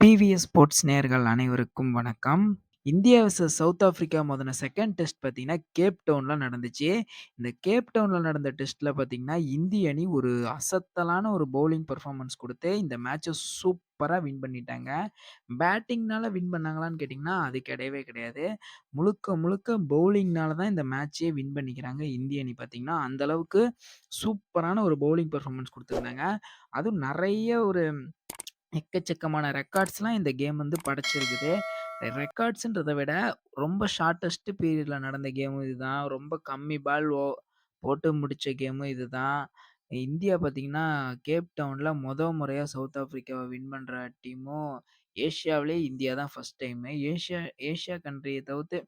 PVS sports நேர்கள் அனைவருக்கும் வணக்கம். இந்தியா வெர்சஸ் சவுத் ஆஃப்ரிக்கா மோதுன செகண்ட் டெஸ்ட் பார்த்தீங்கன்னா, கேப் டவுனில் நடந்துச்சு. இந்த கேப் டவுனில் நடந்த டெஸ்ட்டில் பார்த்தீங்கன்னா, இந்திய அணி ஒரு அசத்தலான ஒரு பவுலிங் பெர்ஃபார்மன்ஸ் கொடுத்து இந்த மேட்சை சூப்பராக வின் பண்ணிட்டாங்க. பேட்டிங்னால வின் பண்ணாங்களான்னு கேட்டிங்கன்னா அது கிடையவே கிடையாது. முழுக்க முழுக்க பவுலிங்னால தான் இந்த மேட்சே வின் பண்ணிக்கிறாங்க இந்திய அணி பார்த்தீங்கன்னா, அந்தளவுக்கு சூப்பரான ஒரு பவுலிங் பர்ஃபார்மன்ஸ் கொடுத்துருந்தாங்க அதுவும் நிறைய ஒரு எக்கச்சக்கமான ரெக்கார்ட்ஸ்லாம் இந்த கேம் வந்து படைச்சிருக்குது. ரெக்கார்ட்ஸ்ன்றத விட ரொம்ப ஷார்ட்டஸ்ட் பீரியட்ல நடந்த கேமும் இதுதான். ரொம்ப கம்மி பால் ஓ போட்டு முடிச்ச கேமும் இதுதான். இந்தியா பார்த்தீங்கன்னா, கேப் டவுன்ல மொத முறையா சவுத் ஆஃப்ரிக்காவ வின் பண்ற டீமும் ஏசியாவிலேயே இந்தியா தான் ஃபர்ஸ்ட் டைமு. ஏசியா ஏசியா கண்ட்ரிய தவிர்த்து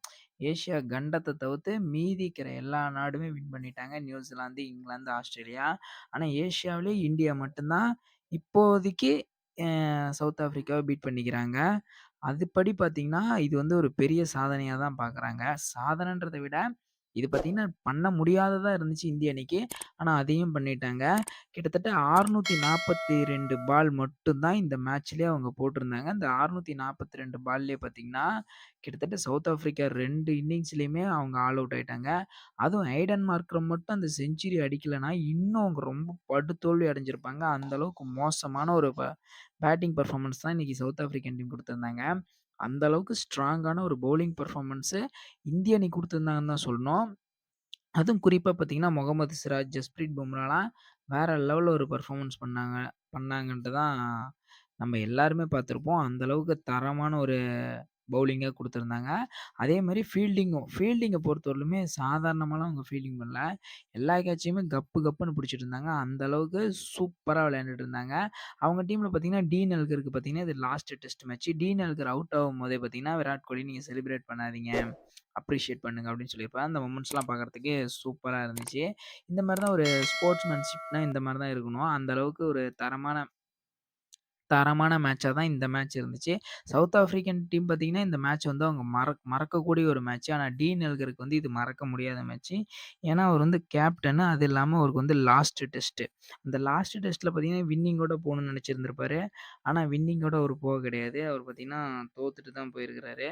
ஏசியா கண்டத்த தவிர்த்து மீதி இருக்கிற எல்லா நாடுமே வின் பண்ணிட்டாங்க. New Zealand, England, Australia. ஆனா ஏசியாவிலேயே இந்தியா மட்டும் தான் இப்போதைக்கு சவுத் ஆஃப்ரிக்காவை பீட் பண்ணிக்கிறாங்க. அதுபடி பார்த்தீங்கன்னா, இது வந்து ஒரு பெரிய சாதனையாக தான் பார்க்குறாங்க. சாதனைன்றதை விட இது பார்த்தீங்கன்னா, பண்ண முடியாததாக இருந்துச்சு இந்திய அணிக்கு. ஆனால் அதையும் பண்ணிட்டாங்க. கிட்டத்தட்ட 642 பால் மட்டும் தான் இந்த மேட்ச்லேயே அவங்க போட்டிருந்தாங்க. இந்த 642 பால்லயே பார்த்தீங்கன்னா, கிட்டத்தட்ட சவுத் ஆஃப்ரிக்கா ரெண்டு இன்னிங்ஸ்லேயுமே அவங்க ஆல் அவுட் ஆயிட்டாங்க. அதுவும் ஐடன் மார்க்கரை மட்டும் அந்த செஞ்சுரி அடிக்கலைன்னா இன்னும் அவங்க ரொம்ப படுதோல்வி அடைஞ்சிருப்பாங்க. அந்தளவுக்கு மோசமான ஒரு பேட்டிங் பர்ஃபார்மன்ஸ் தான் இன்னைக்கு சவுத் ஆஃப்ரிக்கன் டீம் கொடுத்துருந்தாங்க அந்த அளவுக்கு ஸ்ட்ராங்கான ஒரு பவுலிங் பெர்ஃபார்மன்ஸு இந்திய அணி கொடுத்துருந்தாங்கன்னு தான் சொல்லணும். அதுவும் குறிப்பாக பார்த்தீங்கன்னா, முகமது சிராஜ், ஜஸ்பிரீத் பும்ராலாம் வேற லெவலில் ஒரு பர்ஃபார்மன்ஸ் பண்ணாங்க பண்ணாங்கன்ட்டு தான் நம்ம எல்லாருமே பார்த்துருப்போம். அந்தளவுக்கு தரமான ஒரு பவுலிங்காக கொடுத்துருந்தாங்க அதே மாதிரி ஃபீல்டிங்கும் ஃபீல்டிங்கை பொறுத்தவரையிலுமே சாதாரணமாலாம் அவங்க ஃபீல்டிங் பண்ணல. எல்லா கேட்சையுமே கப்பு கப்புன்னு பிடிச்சிட்டு இருந்தாங்க. அந்த அளவுக்கு சூப்பராக விளையாண்டுட்டு இருந்தாங்க. அவங்க டீமில் பார்த்தீங்கன்னா, டி நல்கருக்கு பார்த்தீங்கன்னா, இது last test match. Dean Elgar out ஆகும் போதே பார்த்தீங்கன்னா, விராட் கோலி நீங்கள் செலிப்ரேட் பண்ணாதீங்க. அப்ரிஷியேட் பண்ணுங்க அப்படின்னு சொல்லியிருப்பாரு. அந்த மொமெண்ட்ஸ்லாம் பார்க்குறதுக்கு சூப்பராக இருந்துச்சு. இந்த மாதிரி தான் ஒரு ஸ்போர்ட்ஸ்மேன்ஷிப்னா இந்த மாதிரி தான் இருக்கணும். அந்த அளவுக்கு ஒரு தரமான தரமான மேட்சாக தான் இந்த மேட்ச் இருந்துச்சு. சவுத் ஆஃப்ரிக்கன் டீம் பார்த்தீங்கன்னா, இந்த மேட்ச் வந்து அவங்க மறக் மறக்கக்கூடிய ஒரு மேட்ச். ஆனால் டி நெல்கருக்கு வந்து இது மறக்க முடியாத மேட்ச். ஏன்னா, அவர் வந்து கேப்டன். அது இல்லாமல் அவருக்கு வந்து லாஸ்ட் டெஸ்ட்டு அந்த லாஸ்ட் டெஸ்ட்டில் பார்த்தீங்கன்னா, வின்னிங்கோட போகணும்னு நினச்சிருந்துருப்பாரு ஆனால் வின்னிங்கோட அவர் போக கிடையாது. அவர் பார்த்தீங்கன்னா, தோத்துட்டு தான் போயிருக்கிறாரு.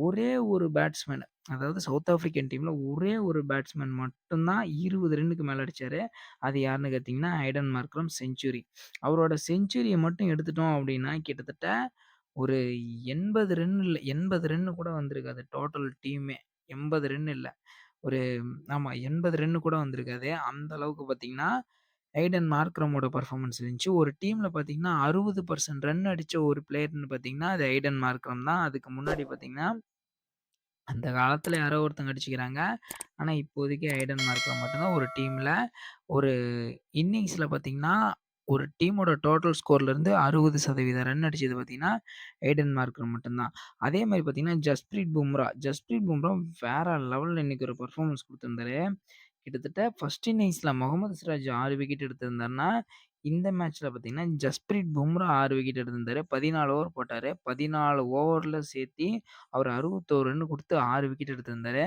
ஒரே ஒரு பேட்ஸ்மேன் அதாவது சவுத் ஆஃப்ரிக்கன் டீம்ல ஒரே ஒரு பேட்ஸ்மேன் மட்டும் தான் 20 ரன்னுக்கு மேல அடிச்சாரு. அது யாருன்னு கேட்டீங்கன்னா, ஐடன் மார்க்ரம் செஞ்சுரி. அவரோட செஞ்சுரிய மட்டும் எடுத்துட்டோம் அப்படின்னா, கிட்டத்தட்ட ஒரு 80 ரன் இல்ல 80 ரன்னு கூட வந்திருக்காது டோட்டல் டீமே. 80 ரன் இல்ல. ஒரு ஆமா 80 ரன்னு கூட வந்திருக்காது. அந்த அளவுக்கு பார்த்தீங்கன்னா, ஐடன் மார்க்ரமோட பெர்ஃபார்மன்ஸ் இருந்துச்சு. ஒரு டீம்ல பார்த்தீங்கன்னா, 60% ரன் அடிச்ச ஒரு பிளேயர்ன்னு பார்த்தீங்கன்னா, அது ஐடன் மார்க்ரம் தான். அதுக்கு முன்னாடி பார்த்தீங்கன்னா அந்த காலத்துல யாரோ ஒருத்தங்க அடிச்சுக்கிறாங்க. ஆனா இப்போதைக்கு ஐடன் மார்க்கில் மட்டும்தான் ஒரு டீம்ல ஒரு இன்னிங்ஸ்ல பார்த்தீங்கன்னா, ஒரு டீமோட டோட்டல் ஸ்கோர்லருந்து 60% ரன் அடிச்சது பார்த்தீங்கன்னா, ஐடன் மார்க்ரம் மட்டும்தான் அதே மாரி பார்த்தீங்கன்னா, ஜஸ்பிரீத் பும்ரா ஜஸ்பிரீத் பும்ரா வேற லெவல்ல இன்னைக்கு ஒரு பெர்ஃபார்மன்ஸ் குடுத்திருந்தாரு. கிட்டத்தட்ட ஃபர்ஸ்ட் இன்னிங்ஸ்ல முகமது சிராஜ் 6 விக்கெட் எடுத்திருந்தாருன்னா, இந்த மேட்ச்ல பார்த்தீங்கன்னா, ஜஸ்பிரீத் பும்ரா 6 விக்கெட் எடுத்திருந்தாரு. 14 ஓவர் போட்டாரு. 14 ஓவர்ல சேர்த்தி அவர் 61 ரன் குடுத்து 6 விக்கெட் எடுத்திருந்தாரு.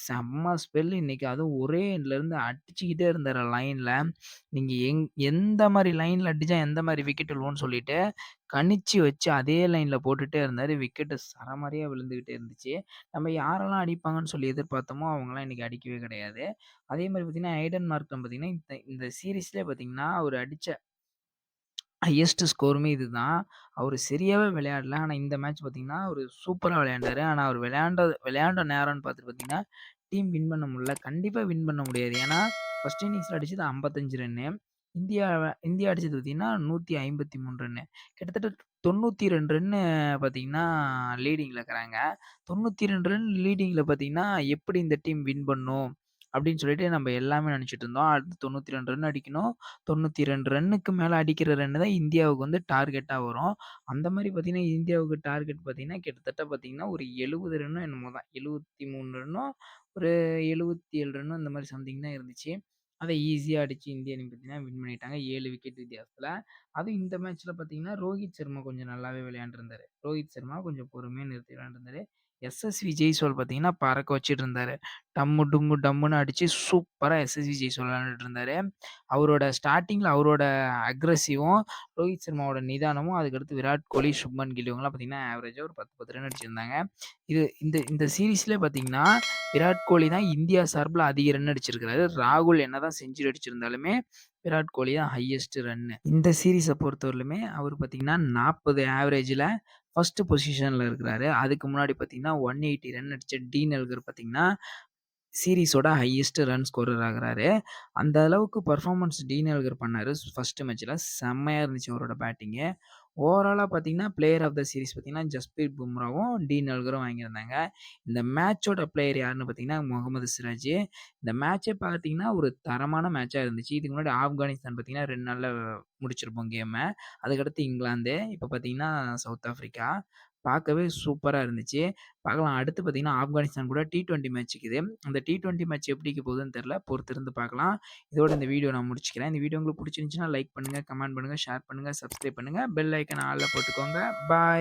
செம்ம ஸ்பெல் இன்னைக்கு. அதுவும் ஒரே எண்ட்லருந்து அடிச்சுக்கிட்டே இருந்தாரு லைன்ல. நீங்க எங் எந்த மாரி லைன்ல அடிச்சா எந்த மாரி விக்கெட் விழுவும்னு சொல்லிட்டு, கணிச்சு வச்சு அதே லைன்ல போட்டுட்டே இருந்தாரு. விக்கெட் சரமாரியா விழுந்துகிட்டே இருந்துச்சு. நம்ம யாரெல்லாம் அடிப்பாங்கன்னு சொல்லி எதிர்பார்த்தோமோ, அவங்கலாம் இன்னைக்கு அடிக்கவே கிடையாது. அதே மாதிரி பார்த்தீங்கன்னா, ஐடன் மார்க்கம் பார்த்தீங்கன்னா, இந்த இந்த சீரிஸ்லயே பார்த்தீங்கன்னா, அவரு அடிச்ச ஹையஸ்ட் ஸ்கோருமே இதுதான். அவரு சரியாவே விளையாடல. ஆனா இந்த மேட்ச் பார்த்தீங்கன்னா, அவரு சூப்பரா விளையாண்டாரு. ஆனா அவரு விளையாண்ட விளையாண்ட நேரம்னு பார்த்துட்டு பார்த்தீங்கன்னா, டீம் வின் பண்ண முடியல. கண்டிப்பா வின் பண்ண முடியாது. ஏன்னா, ஃபர்ஸ்ட் இன்னிங்ஸ்ல அடிச்சது 55 ரன்னு. இந்தியா இந்தியா அடிச்சது பார்த்தீங்கன்னா, 153 ரன்னு. கிட்டத்தட்ட 92 ரன்னு பார்த்தீங்கன்னா, லீடிங்ல இருக்கிறாங்க. 92 ரன் லீடிங்ல பார்த்தீங்கன்னா, எப்படி இந்த டீம் வின் பண்ணும்? அப்படின்னு சொல்லிட்டு நம்ம எல்லாமே நினச்சிட்டு இருந்தோம். அடுத்து 92 ரன் அடிக்கணும். 92 ரன்னுக்கு மேல அடிக்கிற ரன்னு தான் இந்தியாவுக்கு வந்து டார்கெட்டா வரும். அந்த மாரி பார்த்தீங்கன்னா, இந்தியாவுக்கு டார்கெட் பார்த்தீங்கன்னா, கிட்டத்தட்ட பார்த்தீங்கன்னா, ஒரு 70 ரன்னோ என்னமோ தான். 73 ரன்னோ, ஒரு 77 ரன்னோ இந்த மாரி சம்திங் தான் இருந்துச்சு. அதை ஈஸியாக அடித்து இந்திய அணி பார்த்தீங்கன்னா, வின் பண்ணிட்டாங்க. ஏழு விக்கெட் வித்தியாசத்தில் அதுவும் இந்த மேட்ச்சில் பார்த்தீங்கன்னா, ரோஹித் சர்மா கொஞ்சம் நல்லாவே விளையாண்டிருந்தாரு. ரோஹித் சர்மா கொஞ்சம் பொறுமையாக நிறுத்தி விளையாண்டுருந்தார் எஸ்எஸ்வி ஜெய்சோல் பார்த்தீங்கன்னா, பறக்க வச்சுட்டு இருந்தாரு. டம்மு டும்மு டம்முன்னு அடிச்சு சூப்பராக எஸ்எஸ்வி ஜெய்சோல் விளையாண்டுட்டு இருந்தாரு. அவரோட ஸ்டார்டிங்கில் அவரோட அக்ரஸிவும், ரோஹித் சர்மாவோட நிதானமும், அதுக்கடுத்து விராட் கோலி, சுப்மன் கில் இவங்கலாம் பார்த்தீங்கன்னா, ஆவரேஜாக ஒரு 10, 10 ரன் அடிச்சிருந்தாங்க. இது இந்த இந்த சீரிஸ்லயே பார்த்தீங்கன்னா, விராட் கோலி தான் இந்தியா சார்பில் அதிக ரன் அடிச்சிருக்காரு. ராகுல் என்னதான் செஞ்சுரி அடிச்சிருந்தாலுமே, விராட் கோலி தான் ஹையஸ்ட் ரன்னு. இந்த சீரீஸை பொறுத்தவரையிலுமே அவர் பார்த்தீங்கன்னா, நாற்பது ஆவரேஜில் ஃபஸ்ட்டு பொசிஷன்ல இருக்கிறாரு. அதுக்கு முன்னாடி பார்த்தீங்கன்னா, 180 ரன் அடிச்ச டீன் எல்கர் பார்த்தீங்கன்னா, சீரிஸோட ஹையஸ்ட் ரன் ஸ்கோரர் ஆகுறாரு. அந்த அளவுக்கு பெர்ஃபார்மன்ஸ் டீனல்கர் பண்ணார் பண்ணாரு ஃபர்ஸ்ட் மேட்ச்ல. செம்மையா இருந்துச்சு அவரோட பேட்டிங்கு. ஓவராலா பார்த்தீங்கன்னா, பிளேயர் ஆஃப் த சீரிஸ் பார்த்தீங்கன்னா, ஜஸ்பீர் பும்ராவும், டி நல்கரும் வாங்கியிருந்தாங்க. இந்த மேட்சோட பிளேயர் யாருன்னு பார்த்தீங்கன்னா, முகமது சிராஜ். இந்த மேட்சே பார்த்தீங்கன்னா, ஒரு தரமான மேட்சா இருந்துச்சு. இதுக்கு முன்னாடி ஆப்கானிஸ்தான் பார்த்தீங்கன்னா, 2 நாள்ல முடிச்சிருப்போம் கேம. அதுக்கடுத்து இங்கிலாந்து, இப்போ பார்த்தீங்கன்னா, சவுத் ஆஃப்ரிக்கா. பார்க்கவே சூப்பரா இருந்துச்சு. பார்க்கலாம் அடுத்து பார்த்தீங்கன்னா, ஆப்கானிஸ்தான் கூட டி20 மேட்ச் இருக்குது. அந்த டி20 மேட்ச் எப்படிக்க போகுதுன்னு தெரியல. பொறுத்திருந்து பார்க்கலாம். இதோட இந்த வீடியோ நான் முடிச்சுக்கிறேன். இந்த வீடியோ உங்களுக்கு புடிச்சிருந்துச்சுன்னா லைக் பண்ணுங்க, கமெண்ட் பண்ணுங்க, ஷேர் பண்ணுங்க, சப்ஸ்கிரைப் பண்ணுங்க. பெல் ஐகான ஆல்ல போட்டுக்கோங்க. பாய்.